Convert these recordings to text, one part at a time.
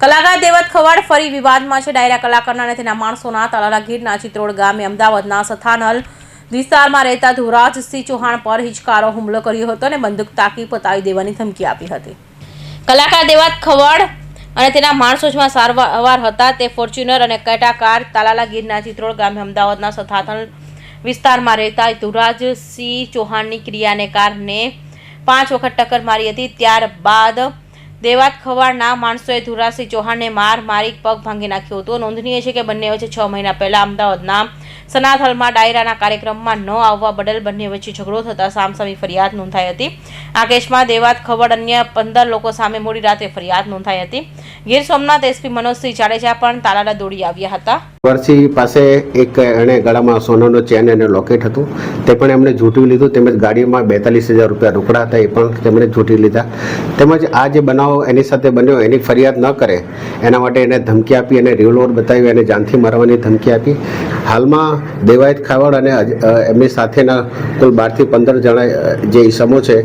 કલાકાર દેવત ખવાડ ફરી વિવાદમાં છે. ડાયરા કલાકારના અને તેના માણસોના તાલાલા ગીરના ચિત્રોડ ગામે અમદાવાદના સથાનલ વિસ્તારમાં રહેતા ધુરાજસિંહ ચૌહાણ પર હિચકારો હુમલો કર્યો હતો અને બંદૂક તાકી પતાવી દેવાની ધમકી આપી હતી. કલાકાર દેવાત ખવડ અને તેના માણસો જેમાં સારવાર હતા. તે ફોર્ચ્યુનર અને કેટાકાર તાલાલા ગીરના ચિત્રોડ ગામે અમદાવાદના સથાથલ વિસ્તારમાં રહેતા ધુરાજસિંહ ચૌહાણની ક્રિયાને કારણે પાંચ વખત ટક્કર મારી હતી. ત્યારબાદ દેવાત ખવાડના માણસોએ ધુરાસિંહ ચૌહાણને માર મારી પગ ભાંગી નાખ્યો હતો. નોંધનીય છે કે બંને વચ્ચે છ મહિના પહેલા અમદાવાદના સનાથલમાં ડાયરાના કાર્યક્રમમાં ન આવવા બદલ બંને વચ્ચે ઝઘડો થતાં સામસામી ફરિયાદ નોંધાઈ હતી. આ કેસમાં દેવાત ખવડ અન્ય પંદર લોકો સામે મોડી રાતે ફરિયાદ નોંધાઈ હતી. ગીર સોમનાથ એસપી મનોજસિંહ જાડેજા પણ તાલાલા દોડી આવ્યા હતા. વર્ષી પાસે એક એણે ગળામાં સોનાનો ચેન અને લોકેટ હતું. તે પણ એમણે ઝૂંટી લીધું. તેમજ ગાડીમાં બેતાલીસ હજાર રૂપિયા રોકડા હતા. એ પણ તેમણે ઝૂંટી લીધા. તેમજ આ જે બનાવ એની સાથે બન્યો, એની ફરિયાદ ન કરે, એના માટે એને ધમકી આપી અને રિવોલ્વર બતાવી અને જાનથી મારવાની ધમકી આપી. હાલમાં દેવાયત ખાવડ અને એમની સાથેના કુલ બારથી પંદર જણા જે ઈસમો છે,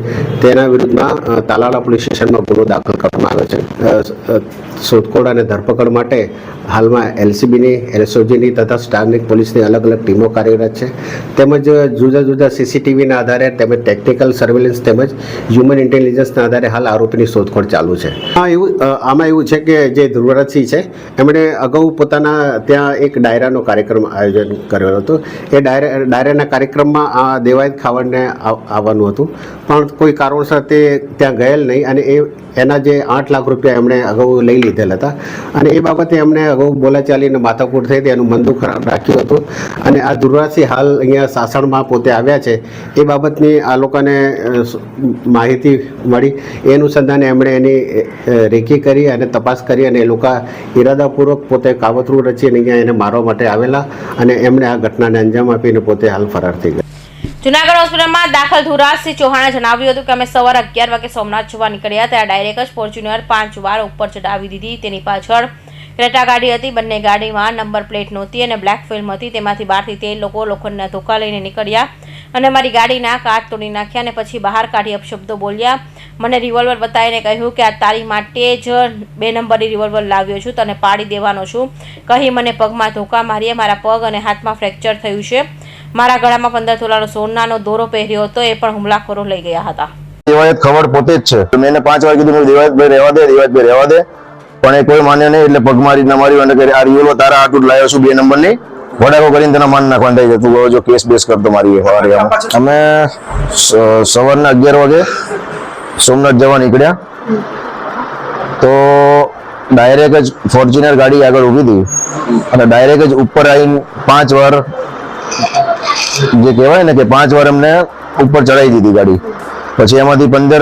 તેના વિરુદ્ધમાં તાલાળા પોલીસ સ્ટેશનમાં ગુનો દાખલ કરવામાં આવ્યો છે. શોધખોળ અને ધરપકડ માટે હાલમાં એલસીબીની એલએસઓજીની તથા સ્ટારનિક પોલીસની અલગ અલગ ટીમો કાર્યરત છે. તેમજ જુદા જુદા સીસીટીવીના આધારે તેમજ ટેકનિકલ સર્વેલન્સ તેમજ હ્યુમન ઇન્ટેલિજન્સના આધારે હાલ આરોપીની શોધખોળ ચાલુ છે. હા, એવું આમાં એવું છે કે જે ધ્રુવરાજસિંહ છે, એમણે અગાઉ પોતાના ત્યાં એક ડાયરાનો કાર્યક્રમ આયોજન કર્યો હતો. એ ડાયરા, ડાયરાના કાર્યક્રમમાં આ દેવાયત ખાવડને આવવાનું હતું. પણ કોઈ કારણસર તે ત્યાં ગયેલ નહીં અને એ એના જે આઠ લાખ રૂપિયા એમણે અગાઉ લઈ લીધેલ હતા. અને એ બાબતે એમણે અગાઉ બોલાચાલીને માથાકૂટ થઈ હતી એનું ખરાબ રાખ્યું હતું. અને આ દુર્વાસી હાલ અહીંયા સાસણમાં પોતે આવ્યા છે. એ બાબતની આ લોકોને માહિતી મળી. એ અનુસંધાને એમણે એની રેકી કરી અને તપાસ કરી અને એ લોકો ઈરાદાપૂર્વક પોતે કાવતરું રચીને અહીંયા એને મારવા માટે આવેલા. અને એમણે આ ઘટનાને અંજામ આપીને પોતે હાલ ફરાર થઈ ગયા. જુનાગઢ હોસ્પિટલમાં દાખલ ધુરાજસિંહ ચૌહાણે જણાવ્યું હતું કે અમે સવારે અગિયાર વાગે સોમનાથ જોવા નીકળ્યા ત્યાં ડાયરેક્ટ જ ફોર્ચ્યુનર પાંચ વાર ઉપર ચડાવી દીધી. તેની પાછળ ક્રેટા ગાડી હતી. બંને ગાડીમાં નંબર પ્લેટ નહોતી અને બ્લેક ફિલ્મ હતી. તેમાંથી બહારથી તે લોકો લોખંડના ધોકા લઈને નીકળ્યા અને મારી ગાડીના કાચ તોડી નાખ્યા અને પછી બહાર કાઢી અપશબ્દો બોલ્યા. મને રિવોલ્વર બતાવીને કહ્યું કે આ તારી માટે જ બે નંબરની રિવોલ્વર લાવ્યો છું. તને પાડી દેવાનો છું. કહી મને પગમાં ધોકા માર્યા. મારા પગ અને હાથમાં ફ્રેક્ચર થયું છે. મારા ગળામાં પંદર તોલાનો સોનાનો દોરો પહેર્યો હતો, એ પણ હુમલાખોરો લઈ ગયા હતા. દેવાયત ખબર પોતે જ છે. મેં પાંચ વાર કીધું દેવાયતભાઈ રહેવા દે દેવાયતભાઈ રહેવા દે. પણ એ કોઈ માન્યો નહીં, એટલે પગ મારી ના મારી અને આ રિવોલ્વર તારા આટલું લાવ્યો છું બે નંબરની. વડાકો કરીને તેના માન નાખવાનું થઈ જતું ગયો જો કેસ બેસ કરતો મારી સવારે અમે સવારના અગિયાર વાગે સોમનાથ જવા નીકળ્યા. તો ડાયરેક્ટ જ ફોર્ચ્યુનર ગાડી આગળ ઊભી હતી. અને ડાયરેક્ટ જ ઉપર આવીને પાંચ વાર જે કહેવાય ને કે પાંચ વાર અમને ઉપર ચડાવી દીધી ગાડી. પછી એમાંથી પંદર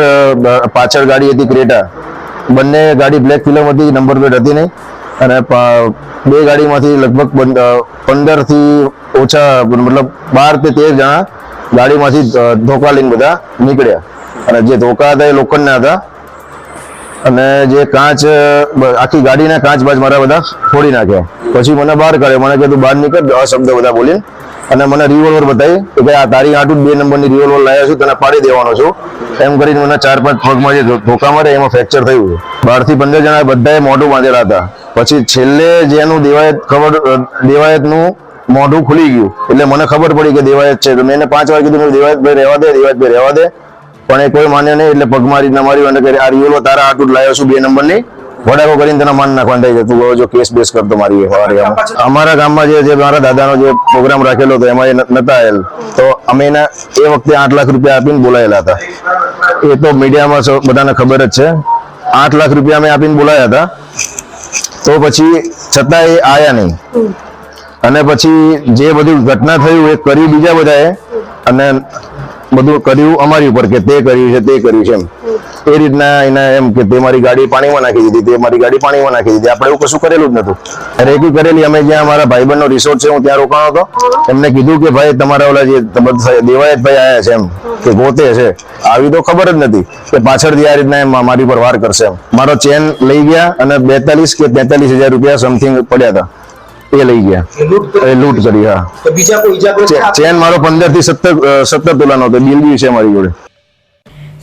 પાછળ ગાડી હતી ક્રેટા. બંને ગાડી બ્લેક ફિલ્મ હતી નંબર પ્લેટ હતી નહીં. અને બે ગાડીમાંથી લગભગ પં- અ, પંદરથી ઓછા મતલબ બાર તે તેર જણા ગાડીમાંથી ધોકા લઈને બધા નીકળ્યા. અને જે ધોકા હતા એ લોખંડના હતા. અને જે કાચ આખી ગાડીના કાચ બાજ મારા બધા ફોડી નાખ્યા. પછી મને બહાર કાઢ્યો. મને કીધું બહાર નીકળ શબ્દ બધા બોલીને અને મને રિવોલ્વર બતાવી કે ભાઈ આ તારી આટું બે નંબરની રિવોલ્વર લાવ્યા છું, તને પાડી દેવાનો છું. એમ કરીને મને ચાર પાંચ પગમાં જે ધો- ધોકા મારે, એમાં ફ્રેક્ચર થયું બારથી પંદર જણા બધાએ મોઢું બાંધેલા હતા. પછી છેલ્લે જેનું દેવાયત ખબર દેવાયતનું મોઢું ખુલી ગયું. એટલે મને ખબર પડી કે દેવાયત છે. તો મેં એને પાંચ વાર કીધું દેવાયતભાઈ, રહેવા દે, દેવાયતભાઈ, રહેવા દે. પણ એ કોઈ માન્યો નહીં, એટલે પગ મારી ના મારી અને આ રિવોલ્વર તારા આટું લાવ્યો છું, બે નંબરની. વડાકો કરીને તેના માન નાખવાનું થઈ જતું હવે જો કેસ બેસ કરતો મારી સવારે અમારા ગામમાં જે જે મારા દાદાનો જે પ્રોગ્રામ રાખેલો હતો એમાં એ નતા આવેલ. તો અમે એના એ વખતે આઠ લાખ રૂપિયા આપીને બોલાયેલા હતા. એ તો મીડિયામાં બધાને ખબર જ છે. આઠ લાખ રૂપિયા અમે આપીને બોલાયા હતા. તો પછી છતાં એ આયા નહીં. અને પછી જે બધું ઘટના થયું એ કર્યું બીજા બધાએ. અને બધું કર્યું અમારી ઉપર કે તે કર્યું છે તે કર્યું છે એમ. એ રીતના એના એમ કે તે મારી ગાડી પાણીમાં નાખી દીધી તે મારી ગાડી પાણીમાં નાખી દીધી. આપણે એવું કશું કરેલું જ નતું રેકી કરેલી અમે જ્યાં મારા ભાઈબંધનો રિસોર્ટ છે હું ત્યાં રોકાણો હતો એમને કીધું કે ભાઈ તમારા ઓલા જે દેવાયત ભાઈ આયા છે એમ કે ગોતે છે. આવી તો ખબર જ નથી કે પાછળથી આ રીતના એમ મારી પર વાર કરશે એમ. મારો ચેન લઈ ગયા અને બેતાલીસ કે તેતાલીસ હજાર રૂપિયા સમથિંગ પડ્યા હતા. એ લઈ ગયા. એ લૂંટ કરી. હા. બીજા કોઈ ચેન મારો પંદરથી સત્તર સત્તર તોલાનો હતો. બિલ બી છે મારી જોડે.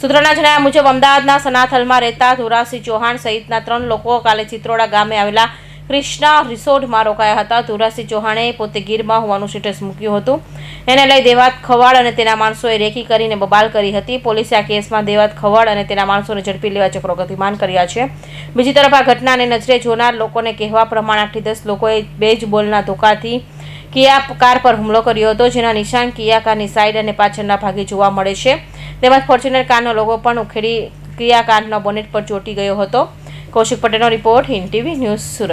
સૂત્રોના જણાવ્યા મુજબ, અમદાવાદના સનાથલમાં રહેતા ધુરાસિંહ ચૌહાણ સહિતના ત્રણ લોકો કાલે ચિત્રોડા ગામે આવેલા ક્રિષ્ના રિસોર્ટમાં રોકાયા હતા. ધુરાસિંહ ચૌહાણે પોતે ગીરમાં હોવાનું સ્ટેટસ મૂક્યું હતું. એને લઈ દેવાત ખવાડ અને તેના માણસોએ રેકી કરીને બબાલ કરી હતી. પોલીસે આ કેસમાં દેવાત ખવાડ અને તેના માણસોને ઝડપી લેવા ચક્રો ગતિમાન કર્યા છે. બીજી તરફ આ ઘટનાને નજરે જોનાર લોકોને કહેવા પ્રમાણે આઠથી દસ લોકોએ બે જ બોલના ધોકાથી કિયા કાર પર હુમલો કર્યો હતો, જેના નિશાન કિયા કારની સાઈડ અને પાછળના ભાગે જોવા મળે છે. તેમજ ફોર્ચ્યુનર કારનો લોગો પણ ઉખેડી કિયા કારના બોનેટ પર ચોંટી ગયો હતો. કૌશિક પટેલનો report Hind TV news Surat.